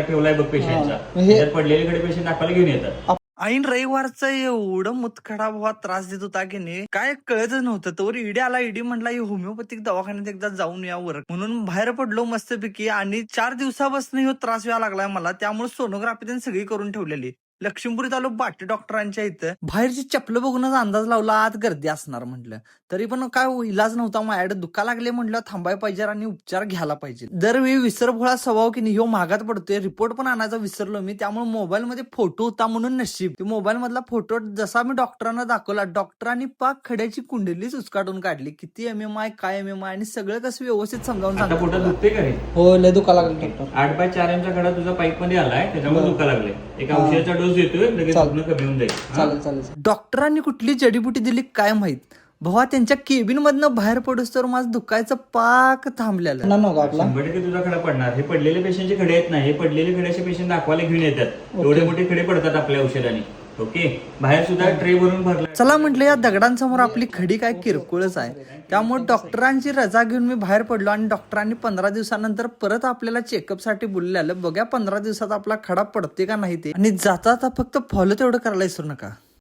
ठेवलाय बघ पेशंटचा हे- त्याच्यात कडे पेशंट दाखवायला घेऊन येतात. ऐन रविवारचा एवढं मुतखडा भावा त्रास देत होता की नाही काय कळतच नव्हतं. तर ईडी आला ईडी म्हटला होमिओपॅथिक दवाखान्यात एकदा जाऊन यावर म्हणून बाहेर पडलो मस्तपैकी आणि चार दिवसापासून ह्यो त्रास व्हायला लागलाय मला. त्यामुळे सोनोग्राफी त्यांनी सगळी करून ठेवलेली. लक्ष्मीपुरीत आलो बाटे डॉक्टरांच्या इथं. बाहेरची चपलं बघूनच अंदाज लावला आत गर्दी असणार म्हटलं. तरी पण काय इलाज नव्हता माझ्याकडे दुखा लागले म्हटलं थांबाय पाहिजे आणि उपचार घ्यायला पाहिजे. दरवेळी विसरभोळा स्वभाव की नाही ह्यो महागात पडतोय. रिपोर्ट पण आणायचा विसरलो मी त्यामुळे मोबाईल मध्ये फोटो होता म्हणून नशीब. ते मोबाईल मधला फोटो जसा मी डॉक्टरांना दाखवला डॉक्टरांनी पाक खड्याची कुंडलीच उचकाटून काढली. किती एम एम आय काय एम एम आय आणि सगळं कसं व्यवस्थित समजावून आता पोटात सांगितलं दुखते का रे? हो लय दुखा लागलं डॉक्टर. आठ बाय चार एमचा खडा तुझा पाईपमध्ये आलाय त्याच्यामुळे. दुखा लागले एक हा. औषधाचा डोस देतोय लगेच चालेल. दुखणं कमी होऊन जाईल. हा? चालेल चालेल डॉक्टरांनी कुठली जडीबुटी दिली काय माहीत? भावा त्यांच्या केबिन मधनं बाहेर पडूस तर माझं दुखायचं पाक थांबलेलं. आपला. शंभर टक्के तुझा खडा पडणार. हे पडलेले पेशंटचे खडे आहेत ना हे पडलेले खड्याचे पेशंट दाखवायला घेऊन येतात. एवढे मोठे खडे पडतात आपल्या औषधाने. ओके बाहेर सुद्धा ट्रे भरून भरला. चला म्हटलं या दगडांसमोर आपली खडी काय किरकोळच आहे. त्यामुळे डॉक्टरांची रजा घेऊन मी बाहेर पडलो आणि डॉक्टरांनी पंधरा दिवसानंतर परत आपल्याला चेकअपसाठी बोललेलं बघा पंधरा दिवसात आपला खडा पडते का नाही ते. आणि जाता फक्त फॉलो तेवढं करायला विसरू नका.